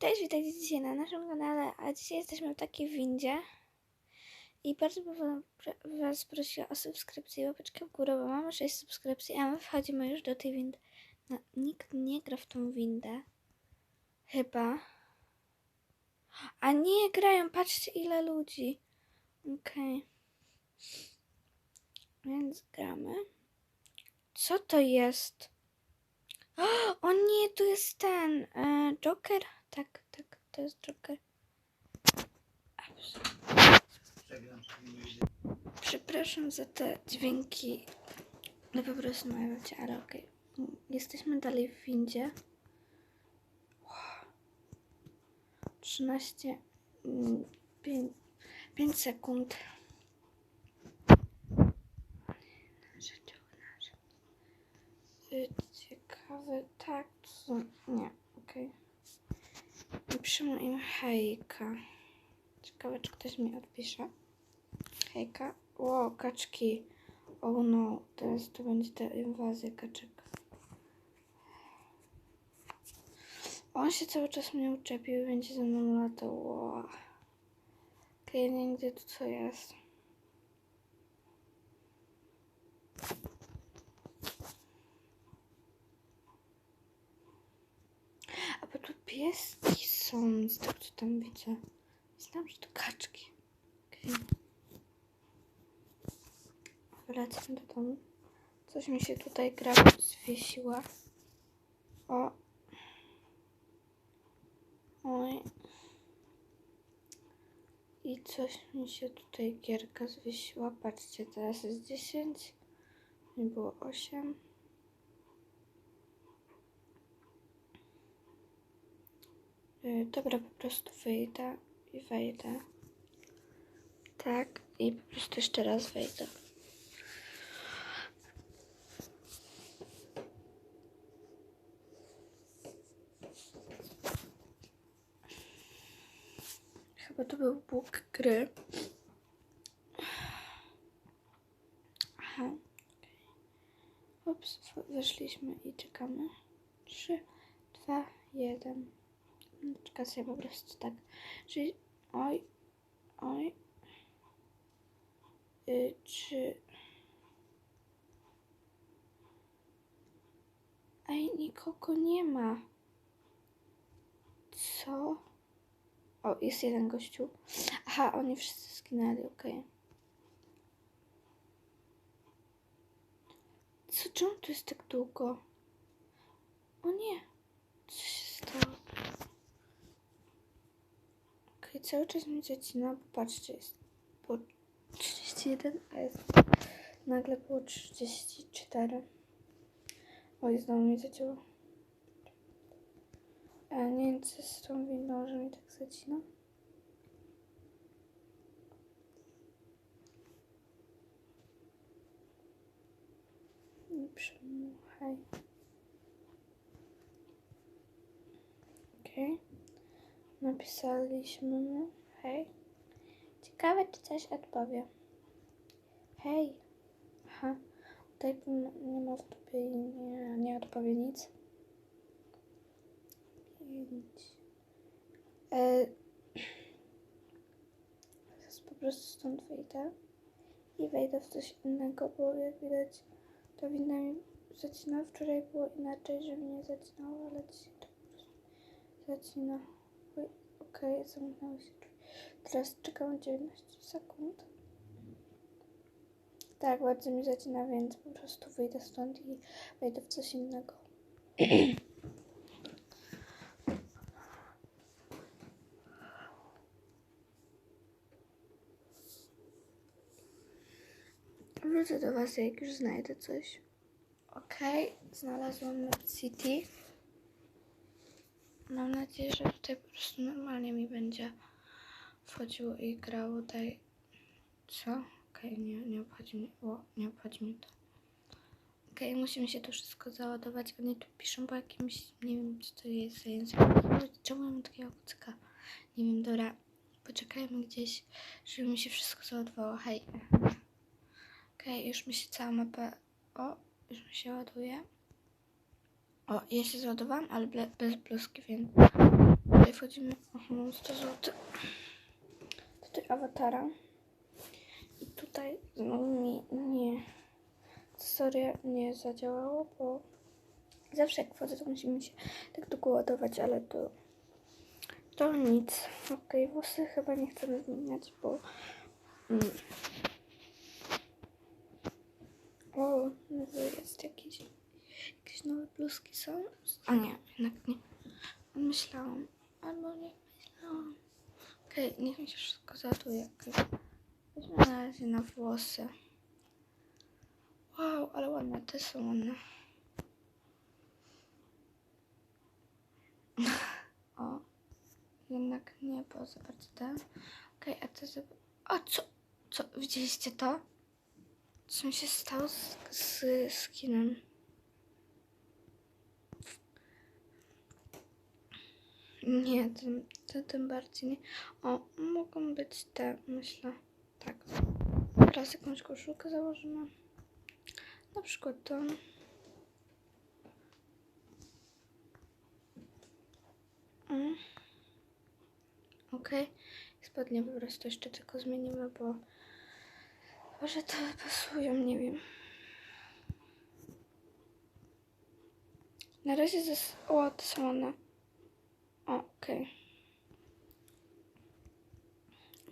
Cześć, witajcie dzisiaj na naszym kanale, a dzisiaj jesteśmy w takiej windzie i bardzo bym was prosiła o subskrypcję i łapeczkę w górę, bo mamy 6 subskrypcji, a my wchodzimy już do tej windy. No, nikt nie gra w tą windę. Chyba. A nie, grają, patrzcie ile ludzi. Okej. Więc gramy. Co to jest? O nie, tu jest ten e, Joker. To jest Joker. Przepraszam za te dźwięki. No po prostu mają być, ale okej. Jesteśmy dalej w windzie. Wow. 13 5, 5 sekund. Ciekawe, tak. Nie. Napiszemy im hejka. Ciekawe, czy ktoś mi odpisze. Hejka. Ło, kaczki. Oh no, teraz to będzie ta inwazja kaczek. On się cały czas mnie uczepił i będzie ze mną latał. Ło. Okej, wiem, gdzie tu co jest. A bo tu pieski są, z tego co tam widzę. Znam, że to kaczki. Okay. Wracam do domu. Coś mi się tutaj gra zwiesiła. O. Oj. I coś mi się tutaj gierka zwiesiła. Patrzcie, teraz jest 10. Nie było 8. Dobra, po prostu wyjdę i wejdę. Tak, i po prostu jeszcze raz wejdę. Chyba to był Bóg gry. Aha. Ups, weszliśmy i czekamy. 3, 2, 1. Czeka sobie po prostu tak. Czyli. Oj. Oj. Y, czy. Ej, nikogo nie ma. Co? O, jest jeden gościu. Aha, oni wszyscy skinęli, okej. Co, czemu tu jest tak długo? O nie. Co się stało? Okej, cały czas mi zacina, bo patrzcie, jest było 31, a jest nagle było 34. Oj, znowu mi zacięło. A nie wiem, co z tą windą, że mi tak zacina. Nie przemłuchaj. Okej. Napisaliśmy mu. Hej. Ciekawe, czy coś odpowie. Hej. Aha. Tutaj nie ma nie, nie odpowie nic. Pięć. Teraz po prostu stąd wyjdę i wejdę w coś innego, bo jak widać to winna mi zacina. Wczoraj było inaczej, że mnie zacinało, ale dzisiaj to po prostu zacina. Okej, zamknęły się drzwi. Teraz czekam 19 sekund. Tak, bardzo mi zacina, więc po prostu wyjdę stąd i wejdę w coś innego. Wrócę do Was, jak już znajdę coś. Okej, znalazłam Map City. Mam nadzieję, że tutaj po prostu normalnie mi będzie wchodziło i grało tutaj. Co? Okej, nie, nie obchodzi mnie. O, nie obchodzi mnie to. Okej, musimy się to wszystko załadować. Oni tu piszą po jakimś, nie wiem co to jest za język. Czemu mam takiego kucyka? Nie wiem, dobra. Poczekajmy gdzieś, żeby mi się wszystko załadowało. Hej. Okej, już mi się cała mapa... O, już mi się ładuje. O, ja się załadowałam, ale bez bluzki, więc... Tutaj wchodzimy. Aha, mam 100 zł. Tutaj awatara. I tutaj znowu mi nie. Sorry, nie zadziałało, bo zawsze jak wchodzę, to musimy się tak długo ładować, ale to. To nic. Okej, włosy chyba nie chcemy zmieniać, bo. Mm. O, jest jakiś. Jakieś nowe bluzki są? A nie, jednak nie. Myślałam. Albo nie myślałam. Okej, niech mi się wszystko zaduje. Okay. Weźmy na razie na włosy. Wow, ale ładne, te są ładne. O, jednak nie, bo za bardzo te. Okej, a to za... A co? Co? Widzieliście to? Co mi się stało z, z skinem? Nie, tym, tym, bardziej nie. O, mogą być te, myślę. Tak. Teraz jakąś koszulkę założymy. Na przykład tą. Mm. Okej. Spodnie po prostu jeszcze tylko zmienimy, bo może to pasują, nie wiem. Na razie zas... O, to są one. Okej.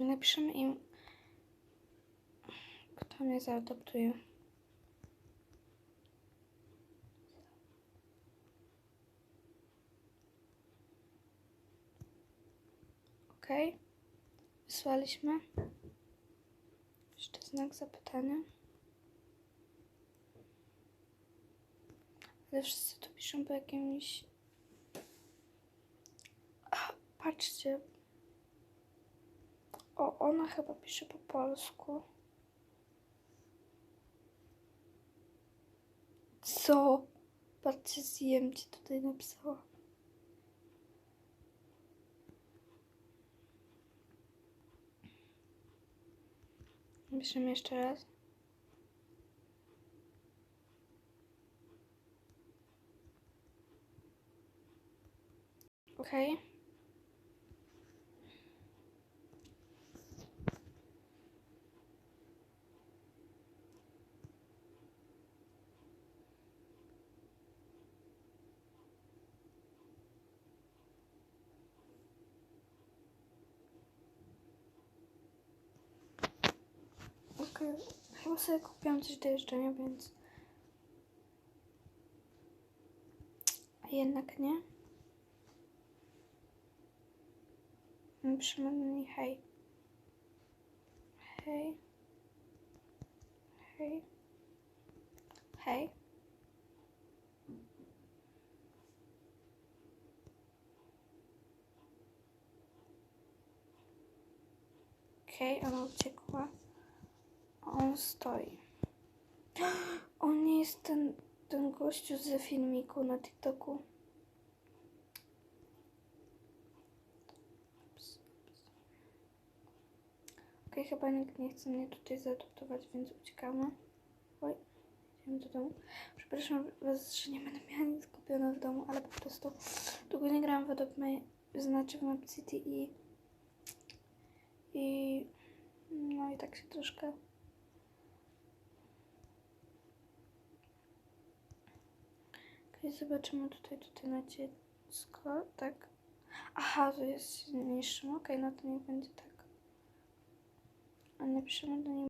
Napiszemy im, kto mnie zaadoptuje. Okej. Wysłaliśmy. Jeszcze znak zapytania. Ale wszyscy to piszą po jakimś... Patrzcie. O, ona chyba pisze po polsku. Co? Patrzcie, zjem ci tutaj napisała. Piszemy jeszcze raz. Okej. Okay. Okej, chyba sobie kupiłam coś do jeżdżenia, więc... A jednak nie. Napiszemy do niej hej. Hej. Hej. Hej. Okej, okay, ona uciekła. Stoi. On nie jest ten, ten gościu ze filmiku na TikToku. Okej, okay, chyba nikt nie chce mnie tutaj zaadoptować, więc uciekamy. Oj, idziemy do domu. Przepraszam was, że nie będę miała nic kupione w domu, ale po prostu długo nie grałam w My, znaczy w Map City i i no i tak się troszkę Okay, zobaczymy tutaj, tutaj na dziecko, tak. Aha, to jest niższym, okej, okay, no to niech będzie tak. A napiszemy do niej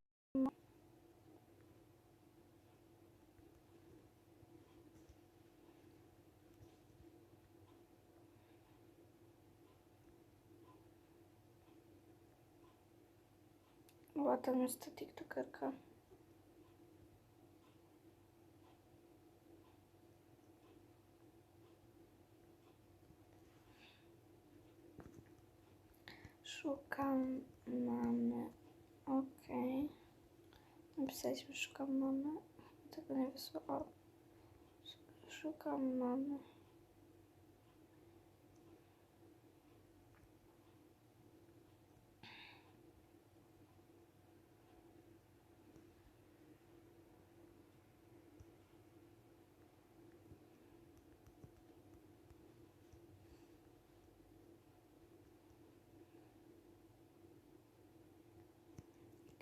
O, tam jest ta tiktokerka. Szukam mamy. Okej. Okay. Napisaliśmy szukam mamy. Tego nie wysłał. Szukam mamy.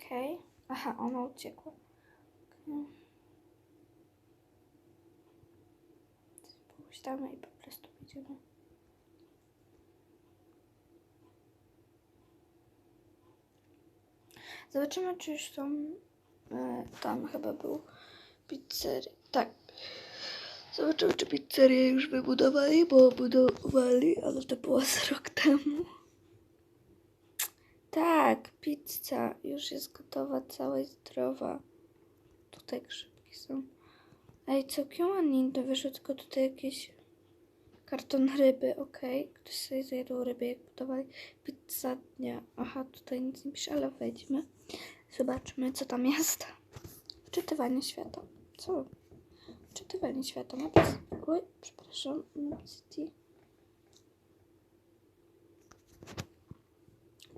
Okej. Aha, ona uciekła. Okay. I po prostu idziemy. Zobaczymy, czy już są. E, tam chyba był pizzeria. Tak. Zobaczymy, czy pizzerię już wybudowali, bo budowali, ale to było z rok temu. Pizza już jest gotowa, cała i zdrowa. Tutaj grzybki są. Ej, całkiem ładnie to wyszło, tylko tutaj jakieś karton ryby, okej. Ktoś sobie zjadł ryby, jak budowali pizza dnia. Aha, tutaj nic nie pisze, ale wejdźmy. Zobaczmy, co tam jest. Wczytywanie świata. Co? Wczytywanie świata. Oj, przepraszam. Napis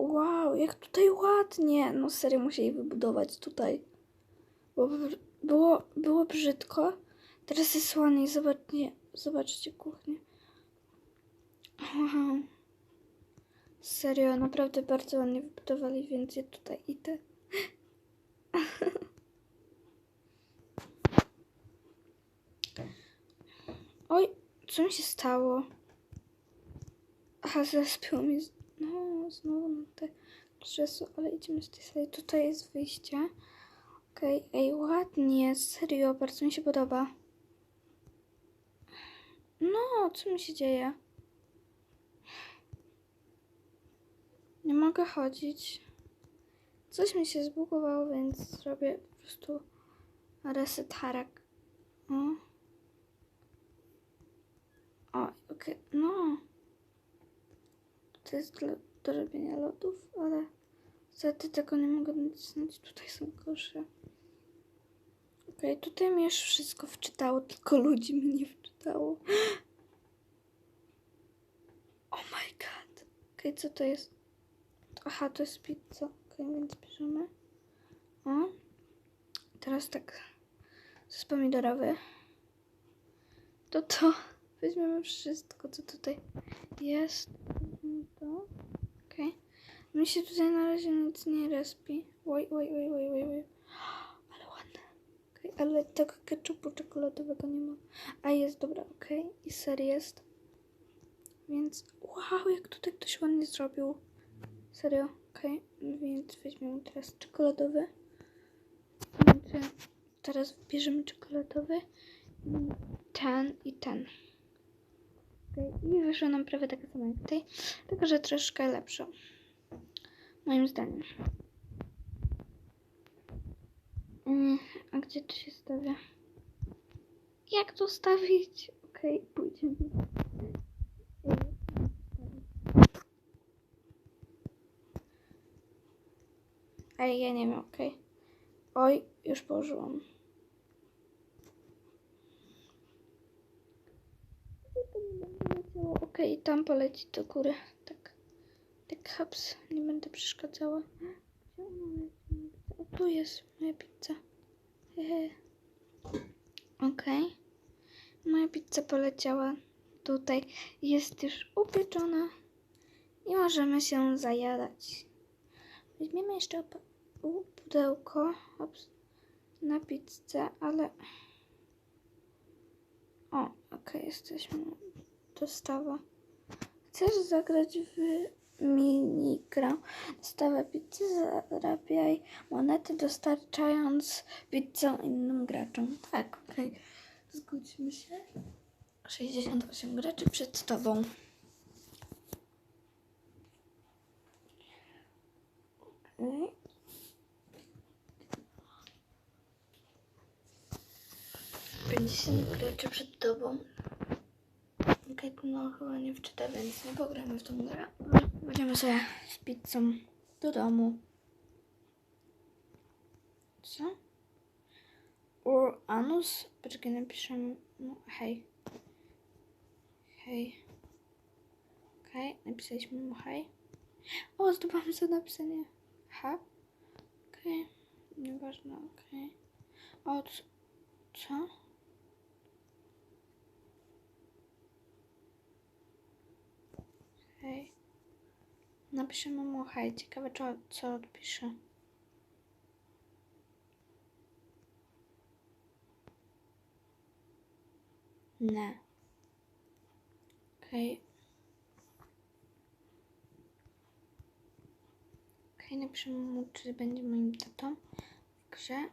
Wow, jak tutaj ładnie. No serio, musieli wybudować tutaj. Bo by- było, było brzydko. Teraz jest ładnie. Zobaczcie, zobaczcie kuchnię. Wow. Serio, naprawdę bardzo ładnie wybudowali, więc ja tutaj idę. Oj, co mi się stało? Aha, zaspiło mi. No, znowu na te krzesło, ale idziemy z tej sali. Tutaj jest wyjście. Okej, ej, ładnie, serio, bardzo mi się podoba. No, co mi się dzieje? Nie mogę chodzić. Coś mi się zbugowało, więc zrobię po prostu reset harak. O. O, okej, no. To jest dla, do robienia lodów, ale niestety tego nie mogę nacisnąć. Tutaj są kosze. Okej, tutaj mi już wszystko wczytało, tylko ludzi mi nie wczytało. Oh my god. Okej, co to jest? Aha, to jest pizza. Okej, więc bierzemy. O. Teraz tak. Sos pomidorowy. To to. Weźmiemy wszystko, co tutaj jest. To. Mi się tutaj na razie nic nie respi. Oj, oj, oj, oj, oj, oj. Ale ładne. Okej, ale tego ketchupu czekoladowego nie ma. A jest, dobra, okej. I ser jest. Więc wow, jak tutaj ktoś ładnie zrobił. Serio, okej. Więc weźmiemy teraz czekoladowy. Więc teraz bierzemy czekoladowy. Ten i ten. Okej, I wyszło nam prawie taka sama jak tej, tylko że troszkę lepsza. Moim zdaniem. Mm, A gdzie to się stawia? Jak to stawić? Okej, pójdziemy. To stawić? Ej, ja nie wiem, okej. Oj, już położyłam. Okej, tam poleci do góry. Tak. Tak, haps. Będę przeszkadzała. Tu jest moja pizza. Okej. Moja pizza poleciała tutaj. Jest już upieczona. I możemy się zajadać. Weźmiemy jeszcze pudełko na pizzę, ale... O, okej, jesteśmy. Dostawa. Chcesz zagrać w minigrę? Dostawę pizzy, zarabiaj monety dostarczając pizzę innym graczom. Tak, okej. Zgódźmy się. 68 graczy przed tobą. Okej. Pięćdziesiąt graczy przed tobą. Okej, no chyba nie wczyta, więc nie pogramy w tą grę. Będziemy sobie z pizzą do domu. Co? Uranus? Poczekaj, napiszemy mu hej. Hej. Okej, napisaliśmy mu hej. O, zdobyłam za napisanie H. Okej, nieważne, okej. O, c- co? Napiszemy mu hej. Ciekawe, co, co odpisze. Ne. Okej. Okay. Okej, okay, napiszemy mu, czy będzie moim tatą w grze.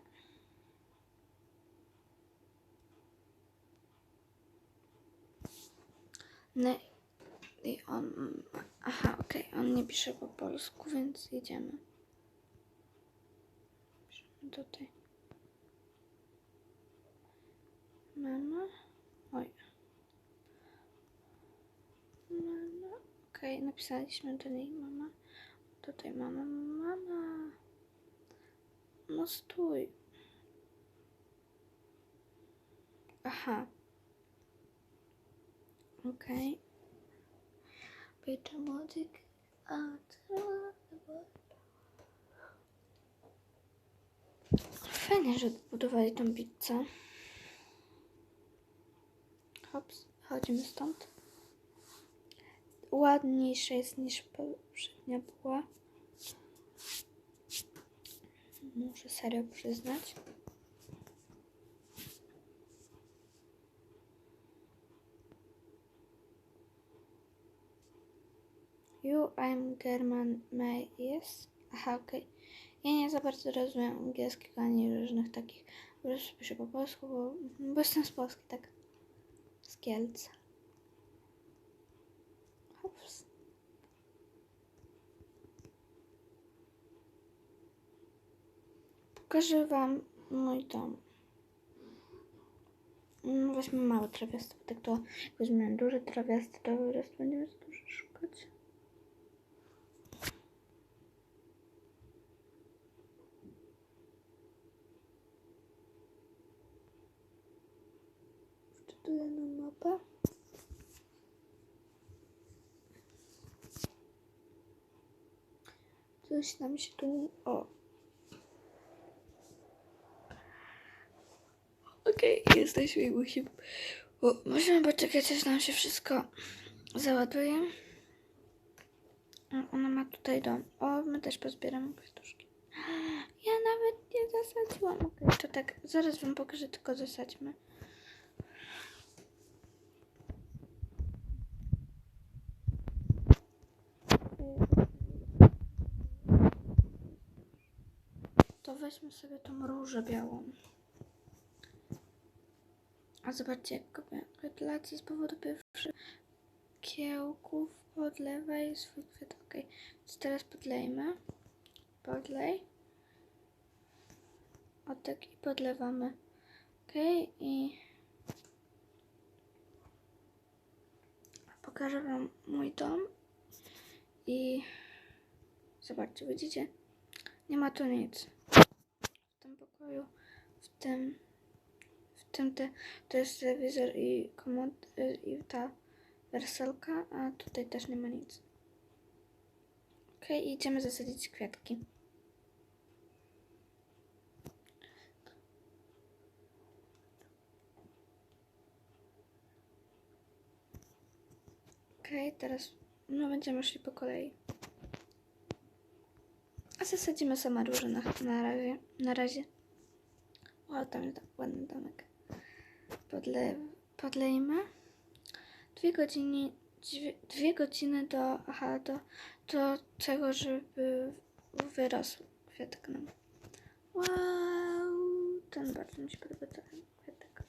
I on... Aha, okej, on nie pisze po polsku, więc jedziemy. Piszemy tutaj. Mama. Oj. Mama. Okej, napisaliśmy do niej mama. Tutaj mama, mama. No stój. Aha. Okej. Bitte Musik. Fajnie, że budowali tą pizzę. Hops, chodzimy stąd. Ładniejsza jest niż poprzednia była. Muszę serio przyznać. You, I'm German, May, yes? Aha, okej. Ja nie za bardzo rozumiem angielskiego ani różnych takich. Po prostu piszę po polsku, bo, bo jestem z Polski, tak? Z Kielc. Pokażę Wam mój dom. No, Weźmy mały trawiasty, bo tak to weźmiemy duży trawiasty, to po prostu będziemy dużo szukać. Na mapę. Coś nam się tu... O. Okej, jesteśmy i musimy... O, musimy poczekać, aż nam się wszystko załaduje. Ona ma tutaj dom. O, my też pozbieramy kwiatuszki. Ja nawet nie zasadziłam. Okej, to tak, zaraz wam pokażę, tylko zasadźmy. Weźmy sobie tą różę białą. A zobaczcie, jak kopię gratulacje z powodu pierwszych kiełków. Podlewaj swój kwiat. Ok, więc teraz podlejmy. Podlej. O tak i podlewamy. Ok, i pokażę Wam mój dom. I zobaczcie, widzicie? Nie ma tu nic. Pokoju, w tym, w tym te, to jest telewizor i komod, y, i ta werselka, a tutaj też nie ma nic. Ok, idziemy zasadzić kwiatki. Ok, teraz no będziemy szli po kolei. Zasadzimy same róże na, na razie. Na razie. O, tam jest ładny domek. Podle, podlejmy. Dwie godziny, dwie, dwie godziny do, aha, do, do tego, żeby wyrósł kwiatek nam. Wow, ten bardzo mi się podoba ten kwiatek.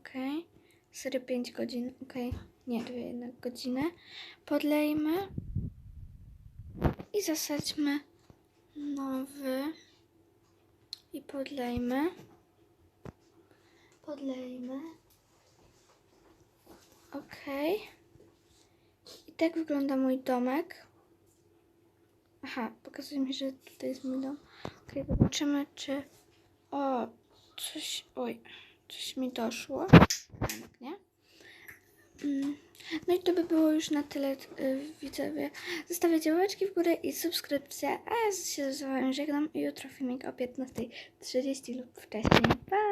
Okej. Serio 5 godzin, okej. Nie, dwie jednak godziny. Podlejmy. I zasadźmy nowy. I podlejmy. Podlejmy. Okej. I tak wygląda mój domek. Aha, pokazuje mi, że tutaj jest mój dom. Okej, zobaczymy, czy... O, coś... Oj, coś mi doszło. Jednak nie. Mm, No i to by było już na tyle, y, widzowie. Zostawiacie łapeczki w górę i subskrypcję, a ja się z wami żegnam. Jutro filmik o 15.30 lub wcześniej. Pa!